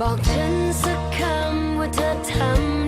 บอกฉันสักคำว่าเธอทำ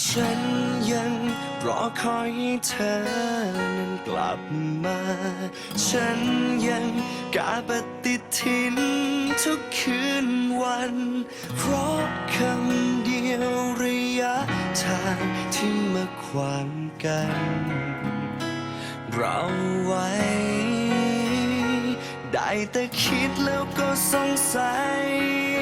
ฉันยังรอคอยให้เธอนั้นกลับมา ฉันยังกาปฏิทินทุกคืนวัน เพราะคำเดียวระยะทางที่มาขวางกัน เราไว้ ได้แต่คิดแล้วก็สงสัย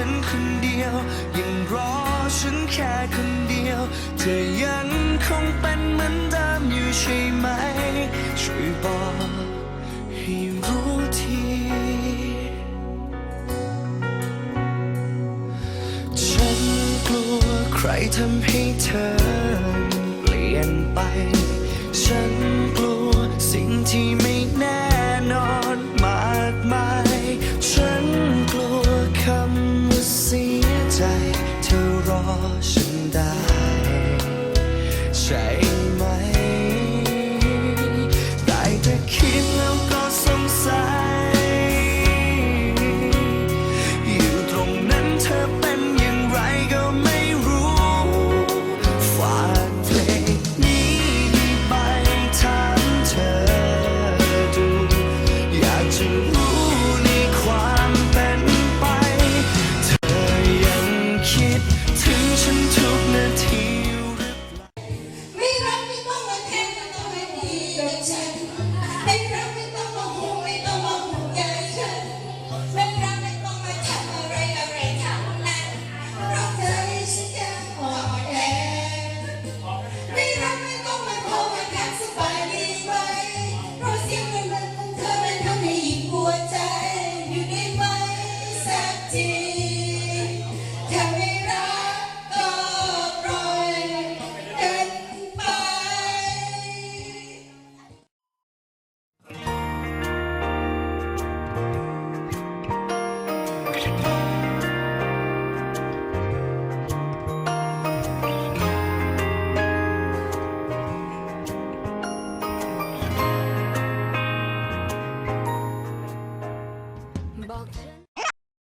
ฉันคนเดียว ยังรอฉันแค่คนเดียว เธอยังคงเป็นเหมือนเดิมอยู่ใช่ไหม ช่วยบอกให้รู้ทีฉันกลัวใครทำให้เธอเปลี่ยนไป 된다